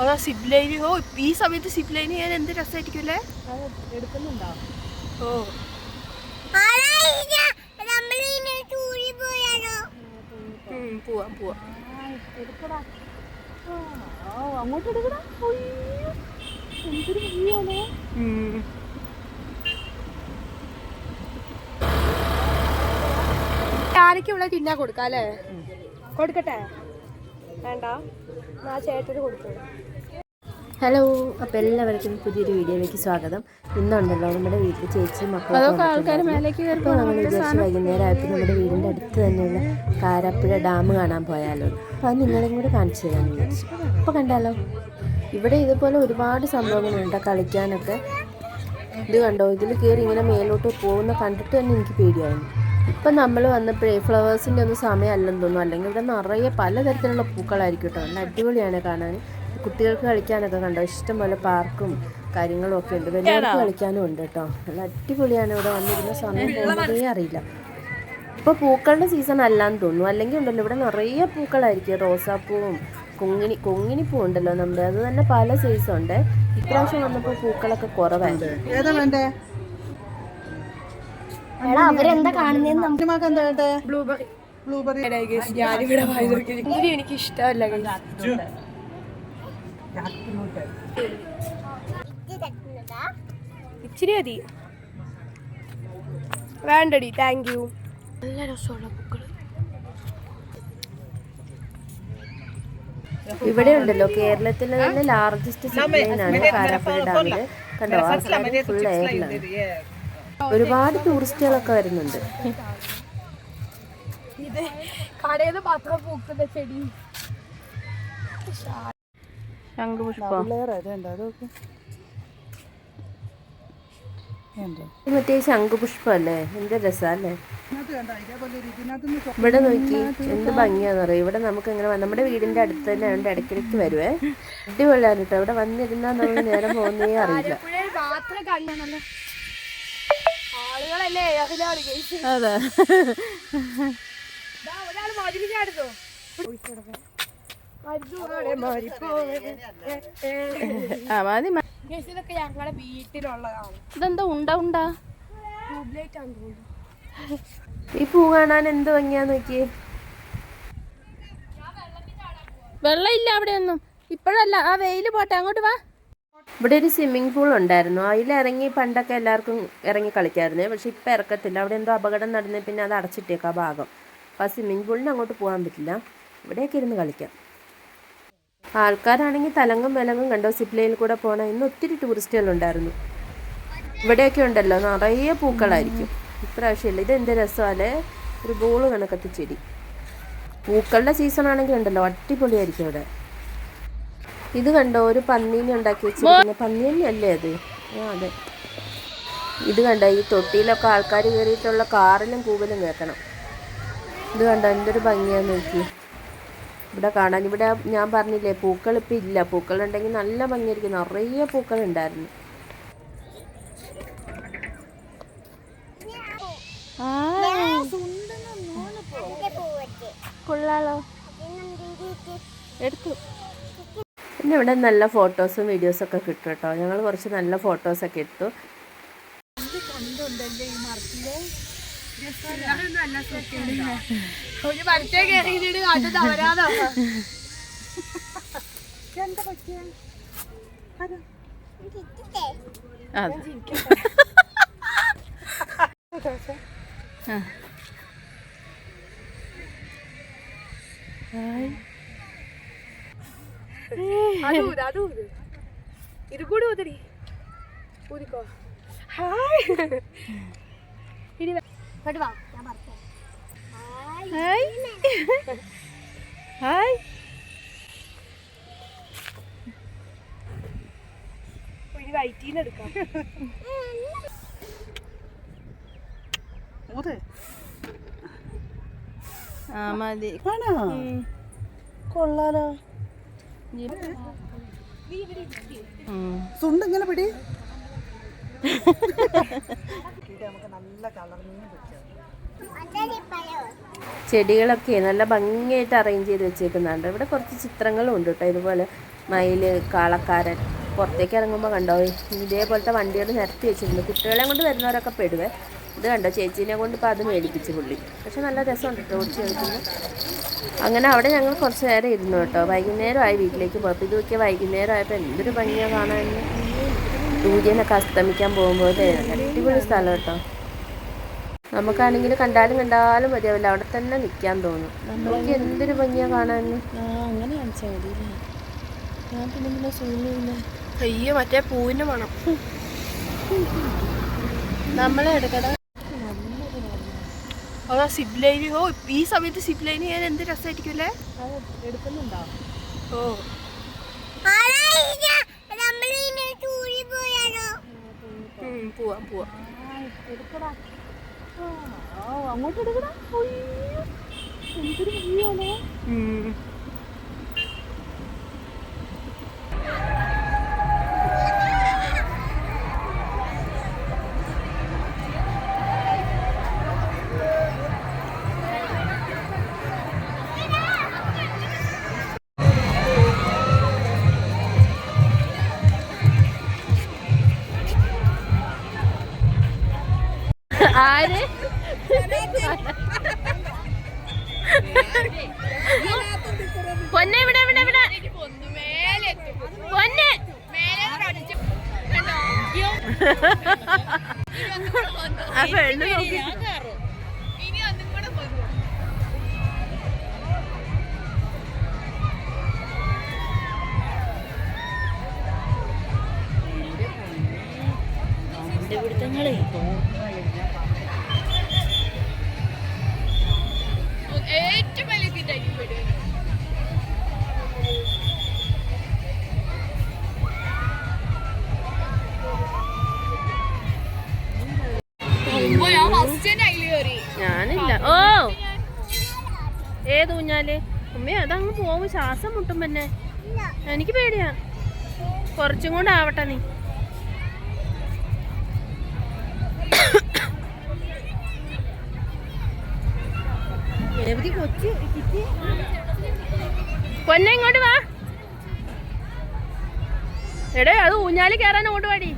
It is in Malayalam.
അതാ സിപ്പ് ലൈനിങ് ഓ ഈ സമയത്ത് സിപ്പ് ലൈനിങ് ചെയ്യാൻ എന്ത് രസമായിരിക്കുമല്ലേ എടുക്കുന്നുണ്ടോ ഓ പോവാം പോവാം. അങ്ങോട്ട് എടുക്കടാ എന്തൊരു ഭംഗിയാണേ ഇവിടെ തിന്നാ കൊടുക്കാം അല്ലേ കൊടുക്കട്ടെ? വേണ്ട. ആ ചേട്ടന് കൊടുത്തു. ഹലോ അപ്പോൾ എല്ലാവർക്കും പുതിയൊരു വീഡിയോയിലേക്ക് സ്വാഗതം. ഇന്നുണ്ടല്ലോ നമ്മുടെ വീട്ടിൽ ചേച്ചി മക്കളൊക്കെ അപ്പോൾ നമ്മൾ വിചാരിച്ച് വൈകുന്നേരം ആയപ്പോൾ നമ്മുടെ വീടിന്റെ അടുത്ത് തന്നെയുള്ള കാരാപ്പുഴ ഡാം കാണാൻ പോയാലോ. അപ്പോൾ അത് നിങ്ങളെയും കൂടെ കാണിച്ചു തരാമെന്ന് വിചാരിച്ചു. അപ്പോൾ കണ്ടാലോ? ഇവിടെ ഇതുപോലെ ഒരുപാട് സംഭവങ്ങളുണ്ട് കളിക്കാനൊക്കെ. ഇത് കണ്ടോ? ഇതിൽ കയറി ഇങ്ങനെ മേലോട്ട് പോകുന്ന കണ്ടിട്ട് തന്നെ എനിക്ക് പേടിയായിരുന്നു ഇപ്പം നമ്മൾ വന്നപ്പോഴേ ഫ്ലവേഴ്സിന്റെ ഒന്നും സമയമല്ലെന്ന് തോന്നുന്നു. അല്ലെങ്കിൽ ഇവിടെ നിറയെ പലതരത്തിലുള്ള പൂക്കളായിരിക്കും കേട്ടോ. നല്ല അടിപൊളിയാണ് കാണാൻ. കുട്ടികൾക്ക് കളിക്കാനൊക്കെ കണ്ടോ? ഇഷ്ടംപോലെ പാർക്കും കാര്യങ്ങളും ഒക്കെ ഉണ്ട്. വലിയവർക്ക് കളിക്കാനും ഉണ്ട് കേട്ടോ. നല്ല അടിപൊളിയാണ് ഇവിടെ വന്നിരുന്ന സമയം പോകുന്നതേ അറിയില്ല. ഇപ്പോൾ പൂക്കളുടെ സീസൺ അല്ലാന്ന് തോന്നുന്നു. അല്ലെങ്കിൽ ഉണ്ടല്ലോ ഇവിടെ നിറയെ പൂക്കളായിരിക്കും. റോസാപ്പൂവും കൊങ്ങിനി കൊങ്ങിനിപ്പൂ ഉണ്ടല്ലോ നമ്മുടെ. അത് തന്നെ പല സൈസുണ്ട് ഇപ്രാവശ്യം വന്നപ്പോൾ പൂക്കളൊക്കെ കുറവായിരുന്നു അവരെന്താ കാണുന്നതെന്ന് നമുക്ക് ബ്ലൂബെറി ബ്ലൂബെറി ഞാനിവിടെ എനിക്ക് ഇഷ്ടമല്ല. ഇച്ചിരി മതി. വേണ്ടടി താങ്ക് യു നല്ല രസമുള്ള പൂക്കൾ. ഇവിടെ ഉണ്ടല്ലോ കേരളത്തിലെ തന്നെ ലാർജസ്റ്റ് സിപ്ലൈനാണ് കാരാപ്പുഴ ഡാമിൽ. കണ്ടോ ഫുൾ എയറിലാണ് ഒരുപാട് ടൂറിസ്റ്റുകളൊക്കെ വരുന്നുണ്ട്. ഇത് കടയിൽ നിന്ന് മാത്രം പൂക്കുന്ന ചെടി. മറ്റേ ശംഖുപുഷ്പം അല്ലേ? എന്ത് രസമല്ലേ ഇവിടെ നോക്കി. എന്ത് ഭംഗിയാന്ന് പറയും ഇവിടെ നമുക്ക് ഇങ്ങനെ നമ്മുടെ വീടിന്റെ അടുത്ത് തന്നെ ഉണ്ട്. ഇടയ്ക്കിടയ്ക്ക് വരുവേ അടിപൊളിയാണ് കേട്ടോ. ഇവിടെ വന്നിരുന്നാൽ നമ്മൾ നേരം പോകുന്നേ അറിയില്ല. അതെ. ഞങ്ങളുടെ വീട്ടിലുള്ളതാണ്. ഇതെന്താ ഉണ്ട ഉണ്ട? ഈ പൂ കാണാൻ എന്ത് ഭംഗിയാന്ന് നോക്കിയേ? വെള്ളം ഇല്ല അവിടെ ഒന്നും ഇപ്പോഴല്ല ആ വെയിൽ പോട്ടെ അങ്ങോട്ട് വാ. ഇവിടെ ഒരു സ്വിമ്മിംഗ് പൂൾ ഉണ്ടായിരുന്നു. അതിൽ ഇറങ്ങി പണ്ടൊക്കെ എല്ലാവർക്കും ഇറങ്ങി കളിക്കായിരുന്നു. പക്ഷേ ഇപ്പം ഇറക്കത്തില്ല. അവിടെ എന്തോ അപകടം നടന്നേ പിന്നെ അത് അടച്ചിട്ടേക്കാം ഭാഗം. അപ്പം ആ സ്വിമ്മിംഗ് പൂളിന് അങ്ങോട്ട് പോകാൻ പറ്റില്ല. ഇവിടെയൊക്കെ ഇരുന്ന് കളിക്കാം. ആൾക്കാരാണെങ്കിൽ തലങ്ങും വിലങ്ങും കണ്ടോ? സിപ്ലയിൽ കൂടെ പോകണ ഇന്ന് ഒത്തിരി ടൂറിസ്റ്റുകളുണ്ടായിരുന്നു ഇവിടെയൊക്കെ ഉണ്ടല്ലോ. നിറയെ പൂക്കളായിരിക്കും. ഇപ്രാവശ്യമില്ല. ഇത് എന്ത് രസമല്ലേ? ഒരു ബോൾ കണക്കത്തെ ചെടി. പൂക്കളുടെ സീസൺ ആണെങ്കിൽ ഉണ്ടല്ലോ. അടിപൊളിയായിരിക്കും ഇവിടെ ഇത് കണ്ടോ ഒരു പന്നീനെ ഉണ്ടാക്കി വെച്ചിരിക്കുന്ന. പന്നി തന്നെയല്ലേ അത്? ആ അതെ. ഇത് കണ്ടോ ഈ തൊട്ടിയിലൊക്കെ ആൾക്കാർ കയറിയിട്ടുള്ള കാറിലും കൂവലും കേൾക്കണം. ഇത് കണ്ടോ എന്തൊരു ഭംഗിയാന്ന് നോക്കി ഇവിടെ കാണാൻ ഇവിടെ ഞാൻ പറഞ്ഞില്ലേ പൂക്കൾ ഇപ്പം ഇല്ല. പൂക്കൾ ഉണ്ടെങ്കിൽ നല്ല ഭംഗിയായിരിക്കും. നിറയെ പൂക്കൾ ഉണ്ടായിരുന്നു. കൊള്ളാലോ. എടുത്തു. പിന്നെ ഇവിടെ നല്ല ഫോട്ടോസും വീഡിയോസും ഒക്കെ കിട്ടും കേട്ടോ. ഞങ്ങൾ കുറച്ച് നല്ല ഫോട്ടോസൊക്കെ എടുത്തു ഒരു മരത്തെ കയറിയിട്ട് കാട്ടത്ത് അവരാതോ എന്താ പറ്റിയ അതെ അത് ಹಾಯ್ കൂടി ഊതടി. ഊതിക്കോ. ഹായ്. ഇനി വൈറ്റീന്ന് എടുക്കാം. ഊത്. ആ മതി. കൊള്ളാലോ. സുണ്ട് ഇങ്ങനെ പിടി. ചെടികളൊക്കെ നല്ല ഭംഗിയായിട്ട് അറേഞ്ച് ചെയ്ത് വെച്ചേക്കുന്നുണ്ട്. ഇവിടെ കുറച്ച് ചിത്രങ്ങളും ഉണ്ട് കേട്ടോ. ഇതുപോലെ മയിൽ കാളക്കാരൻ പുറത്തേക്ക് ഇറങ്ങുമ്പോൾ കണ്ടോ? ഇതേപോലത്തെ വണ്ടികൾ നിരത്തി വെച്ചിട്ടുണ്ട്. കുട്ടികളെ കൊണ്ട് വരുന്നവരൊക്കെ പെടുവേ. ഇത് കണ്ടോ ചേച്ചീനെ കൊണ്ട് ഇപ്പോൾ അത് മേടിപ്പിച്ച് പുള്ളി. പക്ഷെ നല്ല രസമുണ്ട് കേട്ടോ കളിക്കുന്നത് അങ്ങനെ അവിടെ ഞങ്ങൾ കുറച്ച് നേരം ഇരുന്നു കേട്ടോ. വൈകുന്നേരമായി വീട്ടിലേക്ക് പോയപ്പോൾ. ഇത് നോക്കിയാൽ വൈകുന്നേരം ആയപ്പോൾ എന്തൊരു ഭംഗിയാണ് കാണാൻ. സൂര്യനൊക്കെ അസ്തമിക്കാൻ പോകുമ്പോൾ അടിപൊളി സ്ഥലം കേട്ടോ. നമുക്കാണെങ്കിൽ കണ്ടാലും കണ്ടാലും മതിയാവില്ല. അവിടെ തന്നെ നിൽക്കാൻ തോന്നും. നമുക്ക് എന്തൊരു ഭംഗിയാണ് കാണാൻ. അങ്ങനെ ഞാൻ മറ്റേ പൂവിന് മണം. നമ്മളെ എടുക്കട. അതാ സിപ്പ് ലൈന് ഓ ഈ സമയത്ത് സിപ്പ് ലൈന് ചെയ്യാൻ എന്ത് രസമായിരിക്കുമല്ലേ എടുക്കുന്നുണ്ടോ ഓ. അങ്ങോട്ട് എടുക്കടാ. ആര്? പൊന്നെ ഇവിടെ ഇവിടെ ഇവിടെ. പൊന്നെ. ആ പെണ്ണ് നോക്കി. ഏറ്റവും ഏത് ഊഞ്ഞാൽ ഉമ്മ അതങ്ങ് പോകും ശ്വാസം മുട്ടും പിന്നെ. എനിക്ക് പേടിയാ. കുറച്ചും കൂടെ ആവട്ടെ നീ. കൊച്ചു കിറ്റി പൊന്നെ ഇങ്ങോട്ട് വാ. എടേ അത് ഊഞ്ഞാൽ കയറാൻ പാടി